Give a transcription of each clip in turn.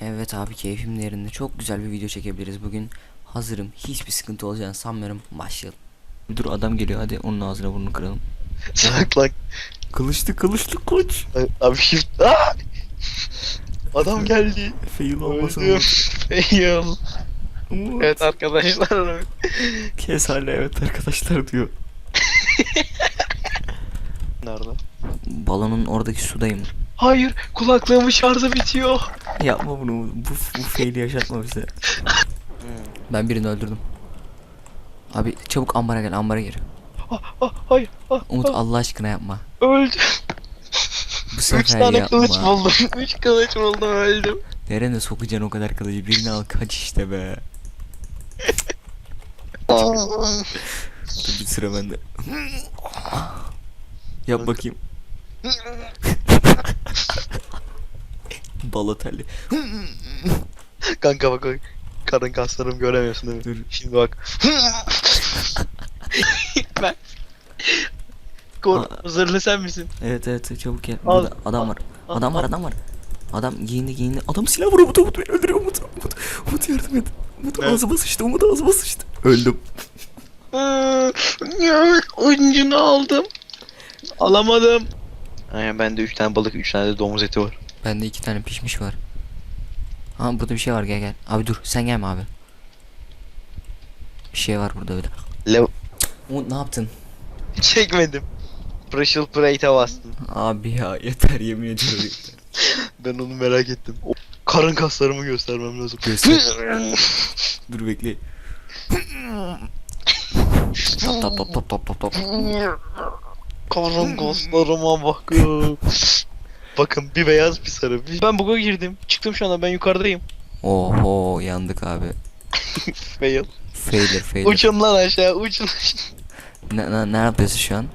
Evet abi keyfim yerinde. Çok güzel bir video çekebiliriz bugün. Hazırım. Hiçbir sıkıntı olacağını sanmıyorum. Başlayalım. Dur adam geliyor hadi onun ağzına burnunu kıralım. Saklan. Kılıçlı kılıçlı koç. Abi shift. Aa! Adam geldi. Fail Öldüm. Fail. Evet arkadaşlar. Kes hala evet arkadaşlar diyor. Nerede? Balonun oradaki sudayım. Hayır kulaklığımın şarjı bitiyor. Yapma bunu. Bu, bu faili yaşatma bize. Ben birini öldürdüm. Abi çabuk ambara gel ambara gir. Ah, ah, hayır. Ah, Umut ah, Allah aşkına yapma. öldüm. Bu Üç sefer tane yapma. kılıç buldum. Üç kılıç buldum öldüm. Nerene sokacaksın o kadar kılıcı? Birini al kaç işte be. Dur bir sıra bende. Yap bakayım. Balotelli. Kanka bak bak. Karın kaslarımı göremiyorsun değil mi? Dur. Şimdi bak. ben. Kor zırhlı sen misin? Evet evet çabuk gel. Al, Burada adam var. al, Adam var al. adam var. Adam giyindi giyindi. Adam silah vuruyor Umut Umut beni öldürüyor Umut. Umut, Umut yardım et. Umut Ne? ağzıma sıçtı Umut ağzıma sıçtı. Öldüm. Oyuncunu aldım. Alamadım. Aynen bende 3 tane balık 3 tane de domuz eti var. Bende iki tane pişmiş var. Ha burada bir şey var gel gel. Abi dur sen gelme abi. Bir şey var burada öyle. Lev Umut ne yaptın? çekmedim. Pressure Plate'e bastım. Abi ya yeter yemin ediyorum. yeter. Ben onu merak ettim. O karın kaslarımı göstermem lazım. Göster. dur bekle. Tap tap tap tap tap tap. Karın kaslarıma bakın. Bakın bir beyaz bir sarı. Bir- Ben buga girdim. Çıktım şu anda ben yukarıdayım. Oho yandık abi. Fail. Failure failure. Uçun lan aşağı uçun. Ne, ne, ne yapıyorsun şu an?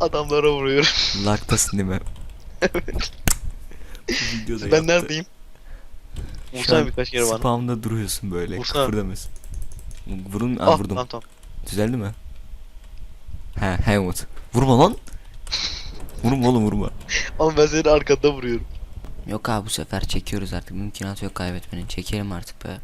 Adamlara vuruyorum. Lagtasın değil mi? evet. Ben yaptı. neredeyim? Vursana an birkaç kere bana. Spamda duruyorsun böyle. Vursana. Kıpırdamıyorsun. Vurun, Ah, vurdum. tamam tamam. Düzeldi mi? He, he Umut. Vurma lan. Vurma oğlum vurma. Ama ben seni arkada vuruyorum. Yok abi bu sefer çekiyoruz artık. Mümkünatı yok kaybetmenin. Çekelim artık be.